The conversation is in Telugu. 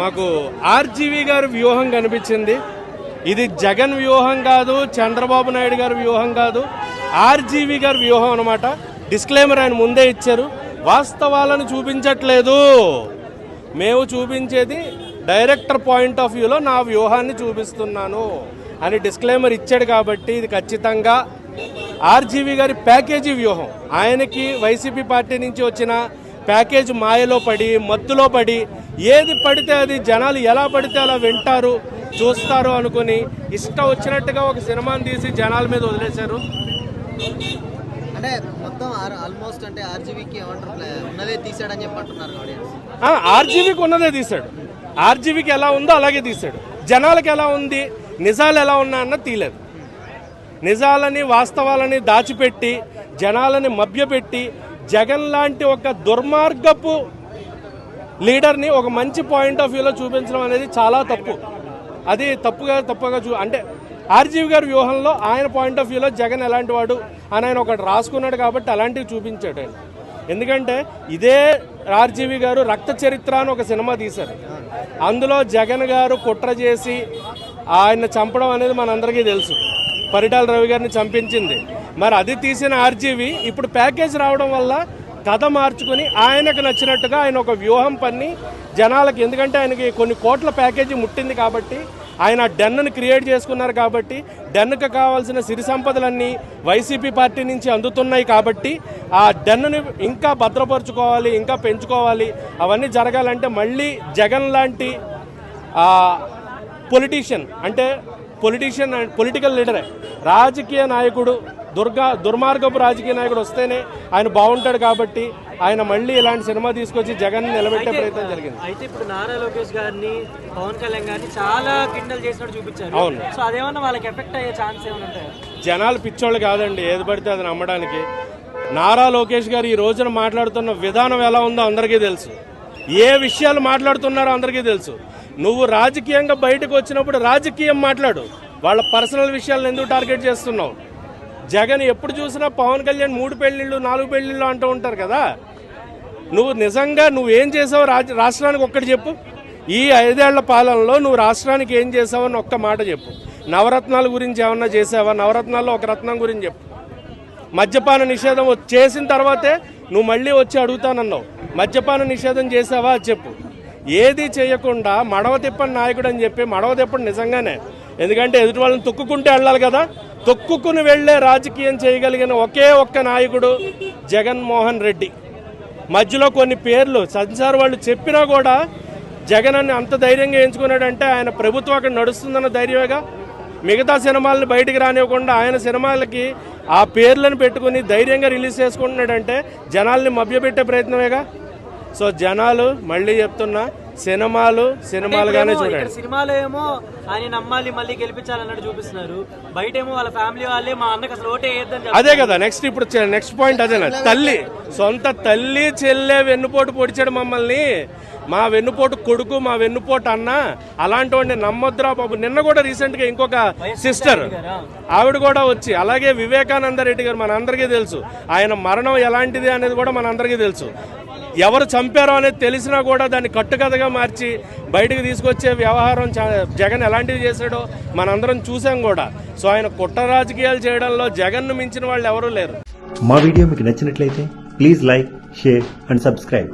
మాకు ఆర్జీవి గారి వ్యూహం కనిపించింది. ఇది జగన్ వ్యూహం కాదు చంద్రబాబు నాయుడు గారి వ్యూహం కాదు ఆర్జీవి గారి వ్యూహం అనమాట డిస్క్లైమర్ ఆయన ముందే ఇచ్చారు. వాస్తవాలను చూపించట్లేదు. మేము చూపించేది డైరెక్టర్ పాయింట్ ఆఫ్ వ్యూలో నా వ్యూహాన్ని చూపిస్తున్నాను అని డిస్క్లైమర్ ఇచ్చాడు కాబట్టి ఇది ఖచ్చితంగా ఆర్జీవి గారి ప్యాకేజీ వ్యూహం. ఆయనకి వైసీపీ పార్టీ నుంచి వచ్చిన ప్యాకేజ్ మాయలో పడి మత్తులో పడి ఏది పడితే అది జనాలు ఎలా పడితే అలా వింటారు చూస్తారు అనుకుని ఇష్టం వచ్చినట్టుగా ఒక సినిమాని తీసి జనాల మీద వదిలేశారు. అంటే మొత్తం ఆల్మోస్ట్ అంటే ఆర్జీబీకి ఏమంటారు ప్లే- ఉన్నదే తీసాడని ఆ, ఆర్జీవీకి ఉన్నదే తీశాడు. ఆర్జీవీకి ఎలా ఉందో అలాగే తీశాడు. జనాలకు ఎలా ఉంది నిజాలు ఎలా ఉన్నాయన్న తీయలేదు. నిజాలని వాస్తవాలని దాచిపెట్టి జనాలని మభ్యపెట్టి జగన్ లాంటి ఒక దుర్మార్గపు లీడర్ని ఒక మంచి పాయింట్ ఆఫ్ వ్యూలో చూపించడం అనేది చాలా తప్పు. అది తప్పుగా తప్పుగా చూ అంటే ఆర్జీవి గారి వ్యూహంలో ఆయన పాయింట్ ఆఫ్ వ్యూలో జగన్ ఎలాంటి వాడు అని ఆయన ఒకటి రాసుకున్నాడు కాబట్టి అలాంటివి చూపించాడు ఆయన. ఎందుకంటే ఇదే ఆర్జీవి గారు రక్త చరిత్ర అని ఒక సినిమా తీశారు. అందులో జగన్ గారు కుట్ర చేసి ఆయన చంపడం అనేది మనందరికీ తెలుసు. పరిటాల రవి గారిని చంపించింది. మరి అది తీసిన ఆర్జీవి ఇప్పుడు ప్యాకేజ్ రావడం వల్ల కథ మార్చుకుని ఆయనకు నచ్చినట్టుగా ఆయన ఒక వ్యూహం పన్ని జనాలకి. ఎందుకంటే ఆయనకి కొన్ని కోట్ల ప్యాకేజీ ముట్టింది కాబట్టి ఆయన డెన్ను క్రియేట్ చేసుకున్నారు కాబట్టి డెన్నుకు కావాల్సిన సిరి సంపదలన్నీ వైసీపీ పార్టీ నుంచి అందుతున్నాయి కాబట్టి ఆ డెన్నుని ఇంకా భద్రపరుచుకోవాలి ఇంకా పెంచుకోవాలి అవన్నీ జరగాలంటే మళ్ళీ జగన్ లాంటి పొలిటీషియన్ అంటే పొలిటీషియన్ పొలిటికల్ లీడరే రాజకీయ నాయకుడు దుర్గా దుర్మార్గపు రాజకీయ నాయకుడు వస్తేనే ఆయన బాగుంటాడు కాబట్టి ఆయన మళ్ళీ ఇలాంటి సినిమా తీసుకొచ్చి జగన్ నిలబెట్టే ప్రయత్నం జరిగింది. అయితే ఇప్పుడు నారా లోకేష్ గారిని పవన్ కళ్యాణ్ గారిని చాలా కిండల్ చేసినట్టు చూపించారు. అవును. సో అదేమన్నా వాళ్ళకి ఎఫెక్ట్ అయ్యే ఛాన్స్ ఏమైనా ఉంటాయా? జనాలు పిచ్చోళ్ళు కాదండి ఏది పడితే అది నమ్మడానికి. నారా లోకేష్ గారు ఈ రోజున మాట్లాడుతున్న విధానం ఎలా ఉందో అందరికీ తెలుసు. ఏ విషయాలు మాట్లాడుతున్నారో అందరికీ తెలుసు. నువ్వు రాజకీయంగా బయటకు వచ్చినప్పుడు రాజకీయం మాట్లాడు. వాళ్ళ పర్సనల్ విషయాలను ఎందుకు టార్గెట్ చేస్తున్నావు? జగన్ ఎప్పుడు చూసినా పవన్ కళ్యాణ్ మూడు పెళ్ళిళ్ళు నాలుగు పెళ్ళిళ్ళు అంటూ ఉంటారు కదా. నువ్వు నిజంగా నువ్వేం చేసావు రాజ రాష్ట్రానికి ఒక్కటి చెప్పు. ఈ ఐదేళ్ళ పాలనలో నువ్వు రాష్ట్రానికి ఏం చేసావని ఒక్క మాట చెప్పు. నవరత్నాల గురించి ఏమన్నా చేసావా? నవరత్నాల్లో ఒక రత్నం గురించి చెప్పు. మద్యపాన నిషేధం చేసిన తర్వాతే నువ్వు మళ్ళీ వచ్చి అడుగుతానన్నావు. మద్యపాన నిషేధం చేసావా? అది చెప్పు. ఏది చేయకుండా మడవ తిప్పని నాయకుడు అని చెప్పి మడవ తిప్పని నిజంగానే. ఎందుకంటే ఎదుటి వాళ్ళని తొక్కుకుంటే వెళ్ళాలి కదా. తొక్కుకుని వెళ్ళే రాజకీయం చేయగలిగిన ఒకే ఒక్క నాయకుడు జగన్మోహన్ రెడ్డి. మధ్యలో కొన్ని పేర్లు సంసార్ వాళ్ళు చెప్పినా కూడా జగన్ అని అంత ధైర్యంగా ఎంచుకున్నాడంటే ఆయన ప్రభుత్వం అక్కడ నడుస్తుందన్న ధైర్యమేగా? మిగతా సినిమాలను బయటికి రానివ్వకుండా ఆయన సినిమాలకి ఆ పేర్లను పెట్టుకుని ధైర్యంగా రిలీజ్ చేసుకుంటున్నాడంటే జనాల్ని మభ్యపెట్టే ప్రయత్నమేగా? సో జనాలు మళ్ళీ చెప్తున్నా సినిమాలు సినిమాలుగానే చూడండి. సినిమాలో ఏమో ఆయన నమ్మాలి మళ్ళీ గెలిపించాలన్నట్టు చూపిస్తున్నారు. బయట ఏమో వాళ్ళ ఫ్యామిలీ వాళ్ళే మా అన్నకి అసలు ఓటే వేయద్దని అదే కదా నెక్స్ట్ ఇప్పుడు నెక్స్ట్ పాయింట్ అదేనా తల్లి సొంత తల్లి చెల్లె వెన్నుపోటు పొడిచాడు మమ్మల్ని. మా వెన్నుపోటు కొడుకు మా వెన్నుపోటు అన్న అలాంటి వాడిని నమ్మొద్దురా బాబు. నిన్న కూడా రీసెంట్గా ఇంకొక సిస్టర్ ఆవిడ కూడా వచ్చి అలాగే వివేకానంద రెడ్డి గారు మనందరికీ తెలుసు. ఆయన మరణం ఎలాంటిది అనేది కూడా మనందరికీ తెలుసు. ఎవరు చంపారో అనేది తెలిసినా కూడా దాన్ని కట్టుకథగా మార్చి బయటకు తీసుకొచ్చే వ్యవహారం జగన్ ఎలాంటివి చేశాడో మనందరం చూసాం కూడా. సో ఆయన కుట్ర రాజకీయాలు చేయడంలో జగన్ను మించిన వాళ్ళు ఎవరూ లేరు. మా వీడియో మీకు నచ్చినట్లయితే please like share and subscribe.